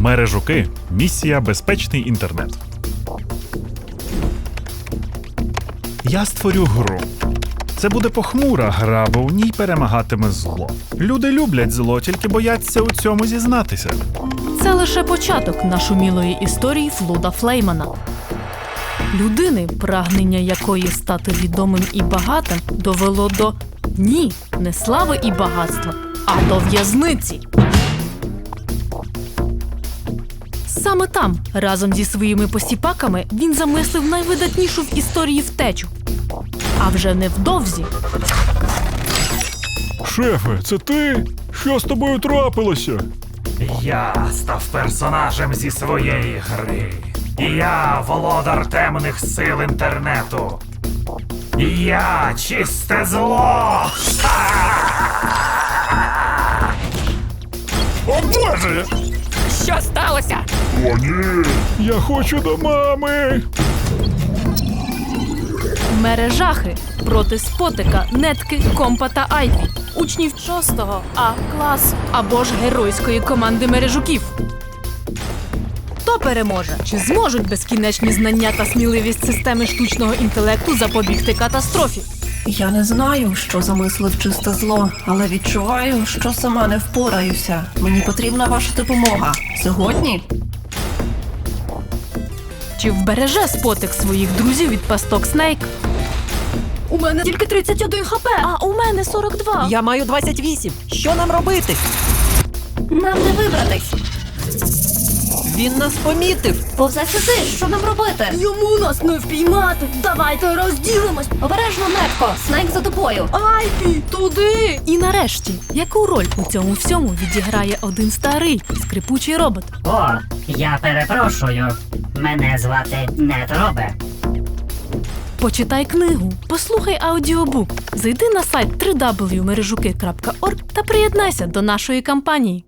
Мережуки. Місія Безпечний інтернет. Я створю гру. Це буде похмура гра, бо в ній перемагатиме зло. Люди люблять зло, тільки бояться у цьому зізнатися. Це лише початок нашумілої історії Флуда Флеймана. Людини, прагнення якої стати відомим і багатим, довело до ні, не слави і багатства, а до в'язниці. Саме там, разом зі своїми посіпаками, він замислив найвидатнішу в історії втечу. А вже невдовзі Шефе, це ти? Що з тобою трапилося? Я став персонажем зі своєї гри. І Я володар темних сил інтернету. І Я чисте зло. О боже! Що сталося? О, ні! Я хочу до мами! мережахи проти спотика, нетки, компа та айпі, учнів 6 А класу або ж геройської команди мережуків. Хто переможе? Чи зможуть безкінечні знання та сміливість системи штучного інтелекту запобігти катастрофі? Я не знаю, що замислив чисте зло, але відчуваю, що сама не впораюся. Мені потрібна ваша допомога. Сьогодні? Чи вбереже спотик своїх друзів від пасток Снейк? У мене тільки 31 хп, а у мене 42. Я маю 28. Що нам робити? Нам не вибратись. Він нас помітив. Повзе сюди, що нам робити? Йому нас не впіймати. Давайте розділимось. Обережно, нетко, снайк за тобою. Айпі, туди. І нарешті, яку роль у цьому всьому відіграє один старий скрипучий робот? О, я перепрошую. Мене звати Нетробе. Почитай книгу, послухай аудіобук, зайди на сайт www.мережуки.org та приєднайся до нашої кампанії.